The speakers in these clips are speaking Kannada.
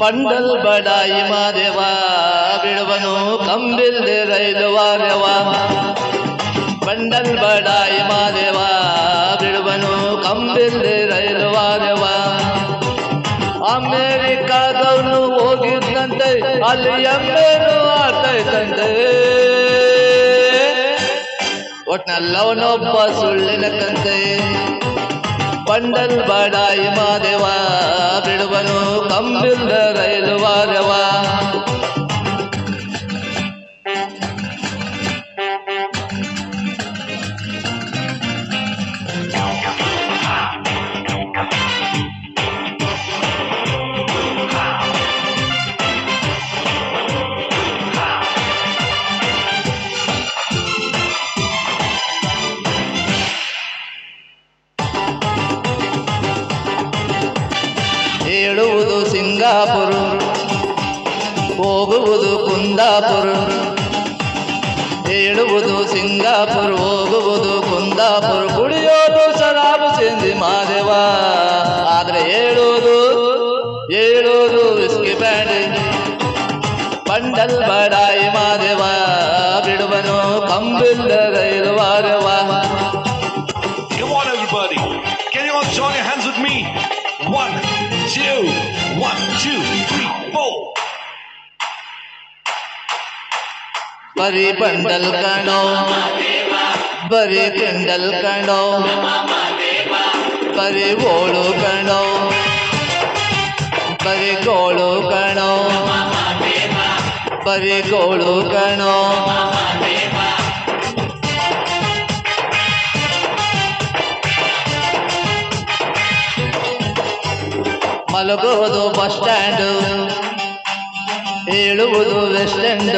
ಬಂಡಲ್ ಬಡಾಯಿ ಮಾದೇವ ಬಿಡುವನು ಕಂಬಿಲ್ದೆ ರೈಲು ವಾರವ ಬಂಡಲ್ ಬಡಾಯಿ ಮಾದೇವ ಬಿಡುವನು ಕಂಬಿಲ್ದೆ ರೈಲು ವಾರವ ಅಮೇರಿಕಾದವನು ಹೋಗಿದ್ದಂತೆ ಅಲ್ಲಿ ಎಮ್ಮೆನು ಆಡ್ತೈತಂತೆ ಒಟ್ನಲ್ಲವನೊಬ್ಬ ಸುಳ್ಳಿನ ಕಂತೆ. ಬಂಡಲ್ ಬಡಾಯಿ ಮಾದೇವ ಬಿಡುವನು ಕಂಬಿಲ್ದ ರೈಲು ಸಿಂಗಾಪುರ. ಹೋಗುವುದು ಕುಂದಾಪುರ. ಹೇಳುವುದು ಸಿಂಗಾಪುರ ಹೋಗುವುದು ಕುಂದಾಪುರ. ಕುಡಿಯೋದು ಶರಾಬು ಸಿಂಧಿ ಮಾದೇವ. ಆದ್ರೆ ಹೇಳುವುದು ಹೇಳುವುದು ವಿಸ್ಕಿ ಬ್ಯಾಂಡ್ ಪಂಡಲ್ ಬಡಾಯಿ ಮಾದೇವ ಬಿಡುವನು ಕಂಬಿಲ್ಲ ರೈಲು ವಾರವ Come on, everybody. Can you all join your hands with me? One, you. One, two, three, four. बरे बंडल गणो बरे किंडल गणो बरे ओड़ो गणो बरे गोड़ो गणो बरे गोड़ो गणो ಮಲಗೋದು ಬಸ್ ಸ್ಟ್ಯಾಂಡ್ ಹೇಳುವುದು ವೆಸ್ಟ್ ಎಂಡ್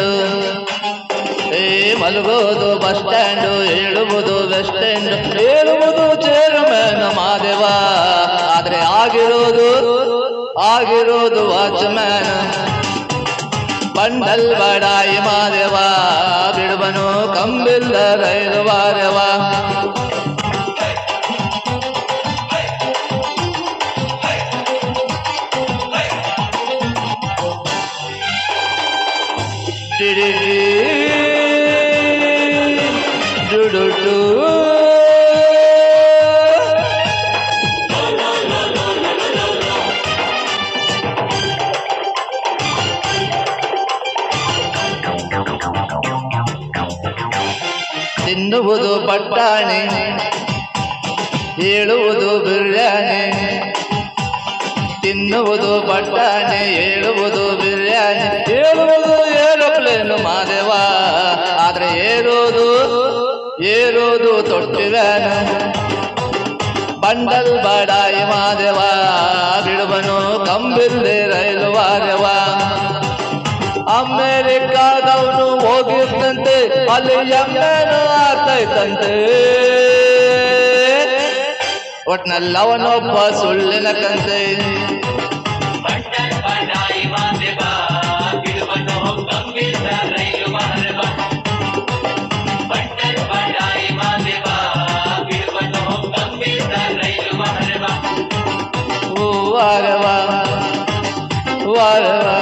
ಏ ಮಲಗೋದು ಬಸ್ ಸ್ಟ್ಯಾಂಡ್ ಹೇಳುವುದು ವೆಸ್ಟ್ ಎಂಡ್ ಹೇಳುವುದು ಚೇರ್ಮನ್ ಮಾದೇವ ಆದ್ರೆ ಆಗಿರೋದು ಆಗಿರೋದು ವಾಚ್ಮ್ಯಾನ್ ಬಂಡಲ್ ಬಡಾಯಿ ಮಾದೇವ ಬಿಡುವನು ಕಂಬಿಲ್ಲ ರೈಲು ವಾರವ ತಿನ್ನುವುದು ಪಟ್ಟಾಣಿ ಹೇಳುವುದು ಬಿರ್ಯಾನಿ. ತಿನ್ನುವುದು ಪಟ್ಟಾಣಿ ಹೇಳುವುದು ಬಿರಿಯಾನಿ. ಏರೋಪ್ಲೇನು ಮಾದೇವ? ಆದ್ರೆ ಏರೋದು ಏರೋದು ತೊಟ್ಟಿವ್ಯಾನ ಬಂಡಲ್ ಬಡಾಯಿ ಮಾದೇವ? ಬಿಡುವನು ಕಂಬಿಲ್ದೆ ರೈಲು ವಾರವ ಅಮೇರಿಕಾದವನು ಹೋಗಿರ್ತಂತೆ, ಅಲ್ಲಿ ಎಮ್ಮೆನು ಆಗ್ತೈತಂತೆ ಒಟ್ನಲ್ಲವನೊಬ್ಬ ಸುಳ್ಳಿನ ಕಂತೆ. ಓ ವಾರವ ವಾರವ ಥ್ಯಾಂಕ್ ಯು